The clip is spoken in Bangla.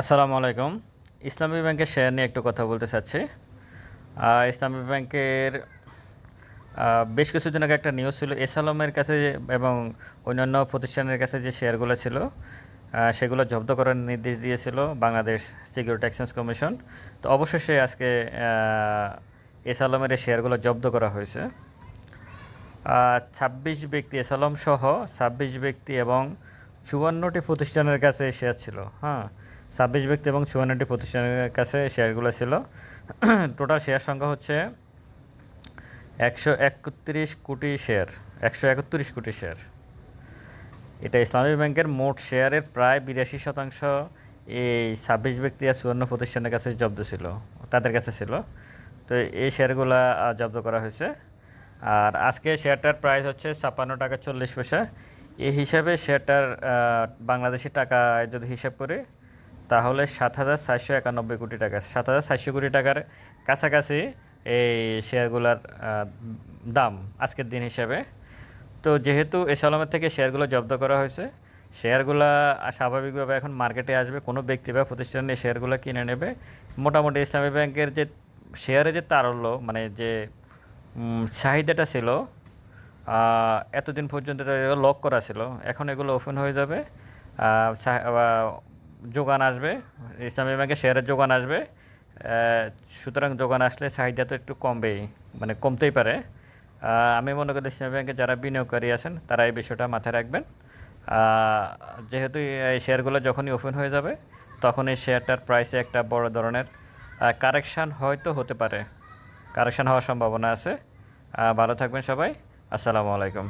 আসসালামু আলাইকুম। ইসলামী ব্যাংকের শেয়ার নিয়ে একটু কথা বলতে চাচ্ছি। ইসলামী ব্যাংকের বেশ কিছুদিন আগে একটা নিউজ ছিল এস আলমের কাছে এবং অন্যান্য প্রতিষ্ঠানের কাছে যে শেয়ারগুলো ছিল সেগুলো জব্দ করার নির্দেশ দিয়েছিল বাংলাদেশ সিকিউরিটি এক্সচেঞ্জ কমিশন তো অবশেষে আজকে এস আলমের এই শেয়ারগুলো জব্দ করা হয়েছে। ছাব্বিশ ব্যক্তি এস আলম সহ ছাব্বিশ ব্যক্তি এবং চুয়ান্নটি প্রতিষ্ঠানের কাছে শেয়ার ছিল হ্যাঁ। ছাব্বিশ ব্যক্তি এবং চুয়ান্নটি প্রতিষ্ঠানের কাছে শেয়ারগুলো ছিল। টোটাল শেয়ার সংখ্যা হচ্ছে একশো একত্রিশ কোটি শেয়ার একশো একত্রিশ কোটি শেয়ার এটা ইসলামী ব্যাংকের মোট শেয়ারের প্রায় বিরাশি শতাংশ এই ছাব্বিশ ব্যক্তি আর চুয়ান্ন প্রতিষ্ঠানের কাছে জব্দ ছিল, তাদের কাছে ছিল। তো এই শেয়ারগুলো জব্দ করা হয়েছে। আর আজকে শেয়ারটার প্রাইস হচ্ছে ছাপ্পান্ন টাকা চল্লিশ পয়সা। এই হিসাবে শেয়ারটার বাংলাদেশি টাকায় যদি হিসাব করি, তাহলে সাত হাজার চারশো একানব্বই কোটি টাকা সাত হাজার চারশো কোটি টাকার কাছাকাছি এই শেয়ারগুলোর দাম আজকের দিন হিসাবে। তো যেহেতু এস থেকে শেয়ারগুলো জব্দ করা হয়েছে, শেয়ারগুলো স্বাভাবিকভাবে এখন মার্কেটে আসবে। কোনো ব্যক্তি বা প্রতিষ্ঠান এই শেয়ারগুলো কিনে নেবে। মোটামুটি ইসলামী ব্যাংকের যে শেয়ারে যে তারল্য মানে যে চাহিদাটা ছিল এতদিন পর্যন্ত লক করা ছিল। এখন এগুলো ওপেন হয়ে যাবে। যোগান আসবে। ইসলামী ব্যাংকে শেয়ারের যোগান আসবে। সুতরাং যোগান আসলে চাহিদা তো একটু কমবেই মানে কমতেই পারে। আমি মনে করি ইসলামী ব্যাংকে যারা বিনিয়োগকারী আছেন, তারা এই বিষয়টা মাথায় রাখবেন। যেহেতু এই শেয়ারগুলো যখনই ওপেন হয়ে যাবে তখন এই শেয়ারটার প্রাইসে একটা বড় ধরনের কারেকশান হয়তো হতে পারে। কারেকশান হওয়ার সম্ভাবনা আছে। ভালো থাকবেন সবাই। আসসালামু আলাইকুম।